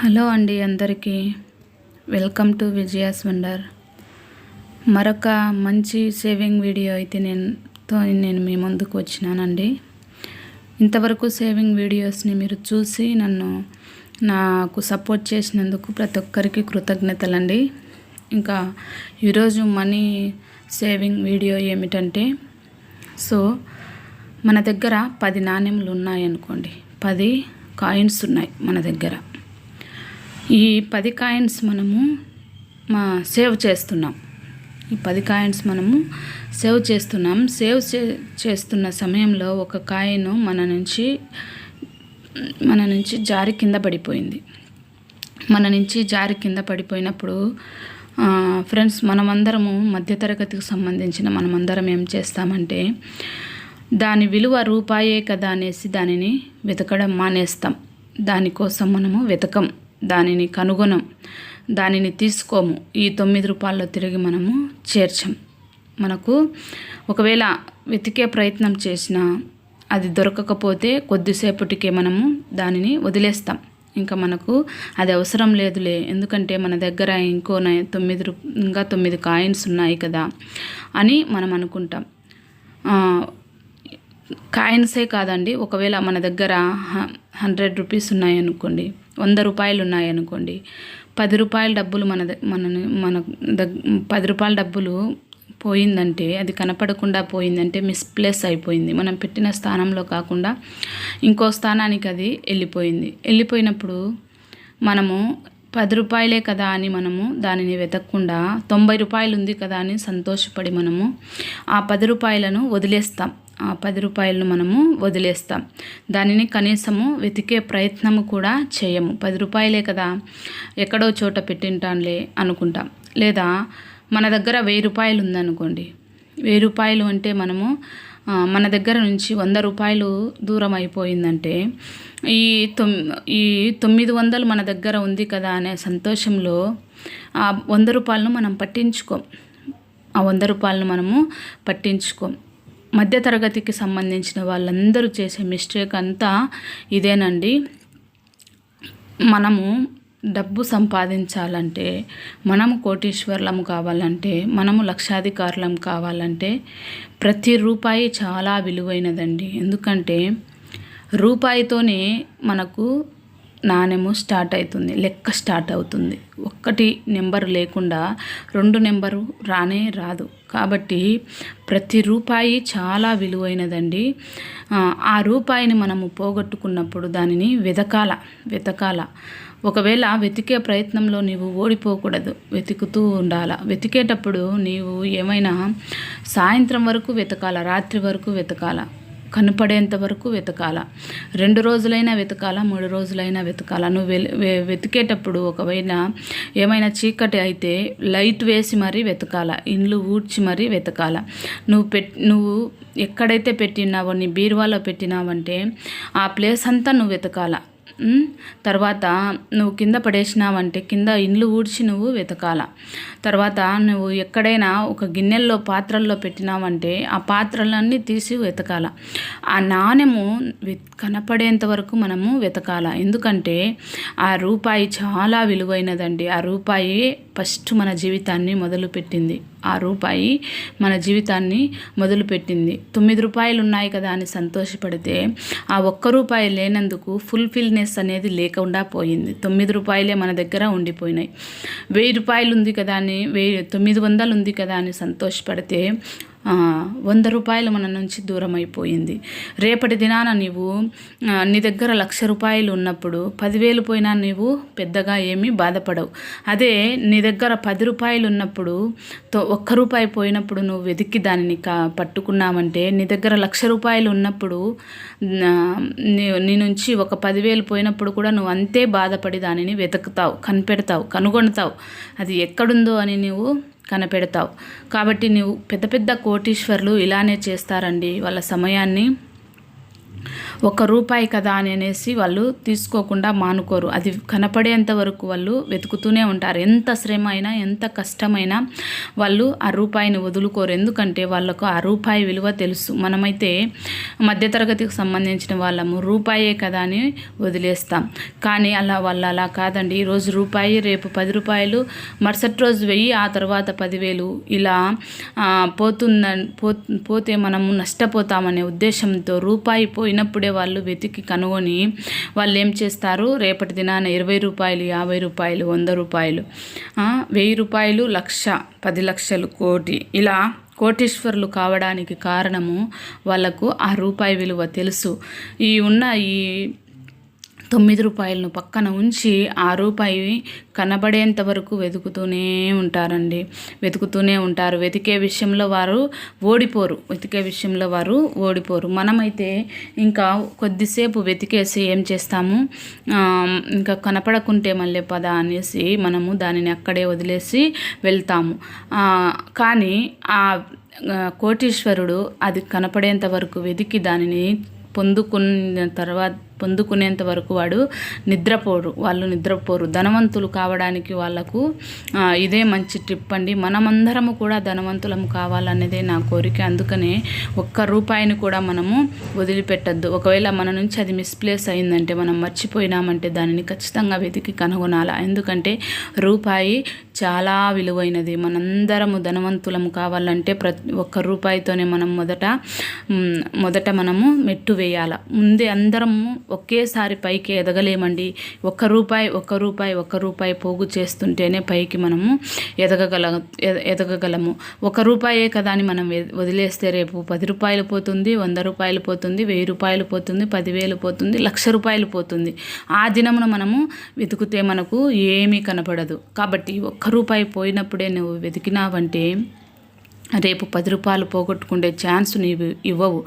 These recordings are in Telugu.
హలో అండి అందరికీ. Welcome to Vijaya's wonder. మరొక మంచి సేవింగ్ వీడియో అయితే నేను తో నేను మీ ముందుకు వచ్చినానండి. ఇంతవరకు సేవింగ్ వీడియోస్ని మీరు చూసి నన్ను నాకు సపోర్ట్ చేసినందుకు ప్రతి ఒక్కరికి కృతజ్ఞతలండి. ఇంకా ఈరోజు మనీ సేవింగ్ వీడియో ఏమిటంటే సో మన దగ్గర పది నాణ్యములు ఉన్నాయనుకోండి. పది కాయిన్స్ ఉన్నాయి మన దగ్గర. ఈ పది కాయిన్స్ మనము మా సేవ్ చేస్తున్నాం. ఈ పది కాయిన్స్ మనము సేవ్ చేస్తున్నాం. సేవ్ చే చేస్తున్న సమయంలో ఒక కాయిన్ మన నుంచి మన నుంచి జారి కింద పడిపోయింది. మన నుంచి జారి కింద పడిపోయినప్పుడు ఫ్రెండ్స్ మనమందరము మధ్యతరగతికి సంబంధించిన మనమందరం ఏం చేస్తామంటే దాని విలువ రూపాయే కదా అనేసి దానిని వెతకడం మానేస్తాం. దానికోసం మనము వెతకం. దానిని కనుగొనం. దానిని తీసుకోము. ఈ తొమ్మిది రూపాయల్లో తిరిగి మనము చేర్చం. మనకు ఒకవేళ వెతికే ప్రయత్నం చేసినా అది దొరకకపోతే కొద్దిసేపటికే మనము దానిని వదిలేస్తాం. ఇంకా మనకు అది అవసరం లేదులే. ఎందుకంటే మన దగ్గర ఇంకో తొమ్మిది రూ ఇంకా తొమ్మిది కాయిన్స్ ఉన్నాయి కదా అని మనం అనుకుంటాం. కాయిన్సే కాదండి. ఒకవేళ మన దగ్గర హండ్రెడ్ రూపీస్ ఉన్నాయనుకోండి వంద రూపాయలు ఉన్నాయనుకోండి పది రూపాయల డబ్బులు మన మన మన దగ్ పది రూపాయల డబ్బులు పోయిందంటే అది కనపడకుండా పోయిందంటే మిస్ప్లేస్ అయిపోయింది. మనం పెట్టిన స్థానంలో కాకుండా ఇంకో స్థానానికి అది వెళ్ళిపోయింది. వెళ్ళిపోయినప్పుడు మనము పది రూపాయలే కదా అని మనము దానిని వెతకకుండా తొంభై రూపాయలు ఉంది కదా అని సంతోషపడి మనము ఆ పది రూపాయలను వదిలేస్తాం. పది రూపాయలను మనము వదిలేస్తాం. దానిని కనీసము వెతికే ప్రయత్నము కూడా చేయము. పది రూపాయలే కదా ఎక్కడో చోట పెట్టింటానులే అనుకుంటాం. లేదా మన దగ్గర వెయ్యి రూపాయలు ఉందనుకోండి. వెయ్యి రూపాయలు అంటే మనము మన దగ్గర నుంచి వంద రూపాయలు దూరం అయిపోయిందంటే ఈ తొమ్ ఈ తొమ్మిది వందలు మన దగ్గర ఉంది కదా అనే సంతోషంలో ఆ వంద రూపాయలను మనం పట్టించుకోం. ఆ వంద రూపాయలను మనము పట్టించుకోం. మధ్యతరగతికి సంబంధించిన వాళ్ళందరూ చేసే మిస్టేక్ అంతా ఇదేనండి. మనము డబ్బు సంపాదించాలంటే మనము కోటీశ్వర్లం కావాలంటే మనము లక్షాధికారులం కావాలంటే ప్రతి రూపాయి చాలా విలువైనదండి. ఎందుకంటే రూపాయితోనే మనకు నాణెము స్టార్ట్ అవుతుంది లెక్క స్టార్ట్ అవుతుంది. ఒక్కటి నెంబర్ లేకుండా రెండు నెంబరు రానే రాదు. కాబట్టి ప్రతి రూపాయి చాలా విలువైనదండి. ఆ రూపాయిని మనము పోగొట్టుకున్నప్పుడు దానిని వెతకాల వెతకాల. ఒకవేళ వెతికే ప్రయత్నంలో నీవు ఓడిపోకూడదు వెతుకుతూ ఉండాల. వెతికేటప్పుడు నీవు ఏమైనా సాయంత్రం వరకు వెతకాల రాత్రి వరకు వెతకాల. కనపడేంత వరకు వెతకాల. రెండు రోజులైనా వెతకాల మూడు రోజులైనా వెతకాల. నువ్వు వెతికేటప్పుడు ఒకవేళ ఏమైనా చీకటి అయితే లైట్ వేసి మరీ వెతకాల. ఇండ్లు ఊడ్చి మరీ వెతకాల. నువ్వు పెట్ నువ్వు ఎక్కడైతే పెట్టినావో నీ బీరువాలో పెట్టినావంటే ఆ ప్లేస్ అంతా నువ్వు వెతకాల. తర్వాత నువ్వు కింద పడేసినావంటే కింద ఇండ్లు ఊడ్చి నువ్వు వెతకాల. తర్వాత నువ్వు ఎక్కడైనా ఒక గిన్నెల్లో పాత్రల్లో పెట్టినావంటే ఆ పాత్రలన్నీ తీసి వెతకాల. ఆ నాణ్యము కనపడేంత వరకు మనము వెతకాల. ఎందుకంటే ఆ రూపాయి చాలా విలువైనదండి. ఆ రూపాయి ఫస్ట్ మన జీవితాన్ని మొదలుపెట్టింది. ఆ రూపాయి మన జీవితాన్ని మొదలుపెట్టింది. తొమ్మిది రూపాయలు ఉన్నాయి కదా అని సంతోషపడితే ఆ ఒక్క రూపాయి లేనందుకు ఫుల్ఫిల్నెస్ అనేది లేకుండా పోయింది. తొమ్మిది రూపాయలే మన దగ్గర ఉండిపోయినాయి. వెయ్యి రూపాయలు ఉంది కదా అని వెయ్యి తొమ్మిది వందలు ఉంది కదా అని సంతోషపడితే వంద రూపాయలు మన నుంచి దూరం అయిపోయింది రేపటి దినాన నీవు నీ దగ్గర లక్ష రూపాయలు ఉన్నప్పుడు పదివేలు పోయినా నీవు పెద్దగా ఏమీ బాధపడవు. అదే నీ దగ్గర పది రూపాయలు ఉన్నప్పుడు ఒక్క రూపాయి పోయినప్పుడు నువ్వు వెతికి దానిని కా పట్టుకున్నామంటే నీ దగ్గర లక్ష రూపాయలు ఉన్నప్పుడు నీ నుంచి ఒక పదివేలు పోయినప్పుడు కూడా నువ్వు అంతే బాధపడి దానిని వెతుకుతావు కనిపెడతావు కనుగొడతావు అది ఎక్కడుందో అని నువ్వు కనపెడతావు. కాబట్టి నువ్వు పెద్ద పెద్ద కోటీశ్వర్లు ఇలానే చేస్తారండి. వాళ్ళ సమయాన్ని ఒక రూపాయి కదా అని అనేసి వాళ్ళు తీసుకోకుండా మానుకోరు. అది కనపడేంత వరకు వాళ్ళు వెతుకుతూనే ఉంటారు. ఎంత శ్రమ అయినా ఎంత కష్టమైనా వాళ్ళు ఆ రూపాయిని వదులుకోరు. ఎందుకంటే వాళ్ళకు ఆ రూపాయి విలువ తెలుసు. మనమైతే మధ్యతరగతికి సంబంధించిన వాళ్ళము. రూపాయే కదా అని వదిలేస్తాం. కానీ అలా వాళ్ళు అలా కాదండి. ఈరోజు రూపాయి రేపు పది రూపాయలు మరుసటి రోజు వెయ్యి ఆ తర్వాత పదివేలు ఇలా పోతుంద పోతే మనము నష్టపోతామనే ఉద్దేశంతో రూపాయి పోయిన చిన్నప్పుడే వాళ్ళు వెతికి కనుగొని వాళ్ళు ఏం చేస్తారు? రేపటి దినాన ఇరవై రూపాయలు యాభై రూపాయలు వంద రూపాయలు వెయ్యి రూపాయలు లక్ష పది లక్షలు కోటి. ఇలా కోటీశ్వరులు కావడానికి కారణము వాళ్ళకు ఆ రూపాయి విలువ తెలుసు. ఈ ఉన్న ఈ తొమ్మిది రూపాయలను పక్కన ఉంచి ఆ రూపాయి కనబడేంత వరకు వెతుకుతూనే ఉంటారండి. వెతుకుతూనే ఉంటారు. వెతికే విషయంలో వారు ఓడిపోరు. వెతికే విషయంలో వారు ఓడిపోరు. మనమైతే ఇంకా కొద్దిసేపు వెతికేసి ఏం చేస్తాము? ఇంకా కనపడకుంటే మళ్ళీ పద అనేసి మనము దానిని అక్కడే వదిలేసి వెళ్తాము. కానీ ఆ కోటీశ్వరుడు అది కనపడేంత వరకు వెతికి దానిని పొందుకున్న తర్వాత పొందుకునేంత వరకు వాడు నిద్రపోరు. వాళ్ళు నిద్రపోరు. ధనవంతులు కావడానికి వాళ్ళకు ఇదే మంచి ట్రిప్ అండి. మనమందరము కూడా ధనవంతులము కావాలనేదే నా కోరిక. అందుకనే ఒక్క రూపాయిని కూడా మనము వదిలిపెట్టద్దు. ఒకవేళ మన నుంచి అది మిస్ప్లేస్ అయిందంటే మనం మర్చిపోయినామంటే దానిని ఖచ్చితంగా వెతికి కనుగొనాలి? ఎందుకంటే రూపాయి చాలా విలువైనది. మనందరము ధనవంతులము కావాలంటే ప్రతి ఒక్క రూపాయితోనే మనం మొదట మొదట మనము మెట్టు వేయాల? ముందే అందరము ఒకేసారి పైకి ఎదగలేమండి. ఒక్క రూపాయి ఒక్క రూపాయి ఒక్క రూపాయి పోగు చేస్తుంటేనే పైకి మనము ఎదగగల ఎదగగలము. ఒక రూపాయే కదా అని మనం వదిలేస్తే రేపు పది రూపాయలు పోతుంది వంద రూపాయలు పోతుంది వెయ్యి రూపాయలు పోతుంది పదివేలు పోతుంది లక్ష రూపాయలు పోతుంది. ఆ దినమున మనము వెతికితే మనకు ఏమీ కనపడదు. కాబట్టి ఒక్క రూపాయి పోయినప్పుడే నువ్వు వెతికినావంటే రేపు పది రూపాయలు పోగొట్టుకునే ఛాన్స్ నీవు ఇవ్వవు.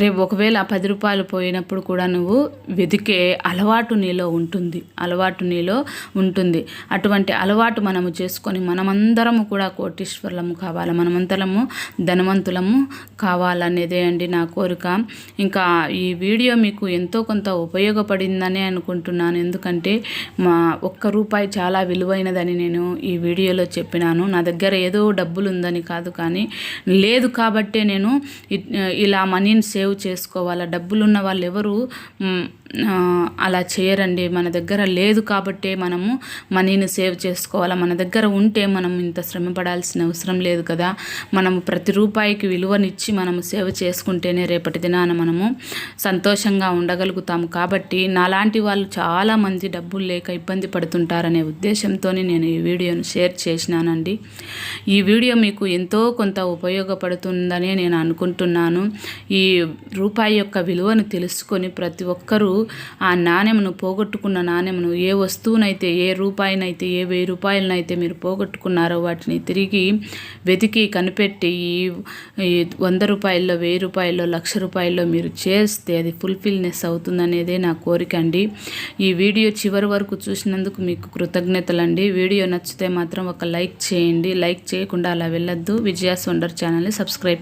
రేపు ఒకవేళ పది రూపాయలు పోయినప్పుడు కూడా నువ్వు వెతికే అలవాటు నీలో ఉంటుంది. అలవాటు నీలో ఉంటుంది. అటువంటి అలవాటు మనము చేసుకొని మనమందరము కూడా కోటీశ్వరులము కావాలి. మనమంతరము ధనవంతులము కావాలనేదే అండి నా కోరిక. ఇంకా ఈ వీడియో మీకు ఎంతో కొంత ఉపయోగపడిందని అనుకుంటున్నాను. ఎందుకంటే మా ఒక్క రూపాయి చాలా విలువైనదని నేను ఈ వీడియోలో చెప్పినాను. నా దగ్గర ఏదో డబ్బులు ఉందని కాదు కానీ లేదు కాబట్టే నేను ఇలా మనీని సేవ్ చేసుకోవాలా? డబ్బులు ఉన్న వాళ్ళు ఎవరు అలా చేయరండి. మన దగ్గర లేదు కాబట్టే మనము మనీని సేవ్ చేసుకోవాలా? మన దగ్గర ఉంటే మనం ఇంత శ్రమ పడాల్సిన అవసరం లేదు కదా. మనము ప్రతి రూపాయికి విలువనిచ్చి మనము సేవ్ చేసుకుంటేనే రేపటి దినాన మనము సంతోషంగా ఉండగలుగుతాము. కాబట్టి నాలాంటి వాళ్ళు చాలామంది డబ్బులు లేక ఇబ్బంది పడుతుంటారనే ఉద్దేశంతోనే నేను ఈ వీడియోను షేర్ చేసినానండి. ఈ వీడియో మీకు ఎంతో కొంత ఉపయోగపడుతుందని నేను అనుకుంటున్నాను. ఈ రూపాయి యొక్క విలువను తెలుసుకొని ప్రతి ఒక్కరూ ఆ నాణ్యమును పోగొట్టుకున్న నాణ్యమును ఏ వస్తువునైతే ఏ రూపాయినైతే ఏ వెయ్యి రూపాయలనైతే మీరు పోగొట్టుకున్నారో వాటిని తిరిగి వెతికి కనిపెట్టి ఈ వంద రూపాయల్లో వెయ్యి రూపాయల్లో లక్ష రూపాయల్లో మీరు చేస్తే అది ఫుల్ఫిల్నెస్ అవుతుందనేదే నా కోరిక అండి. ఈ వీడియో చివరి వరకు చూసినందుకు మీకు కృతజ్ఞతలండి. వీడియో నచ్చితే మాత్రం ఒక లైక్ చేయండి. లైక్ చేయకుండా అలా వెళ్ళొద్దు. విజయాస్ వండర్ ఛానల్ని సబ్స్క్రైబ్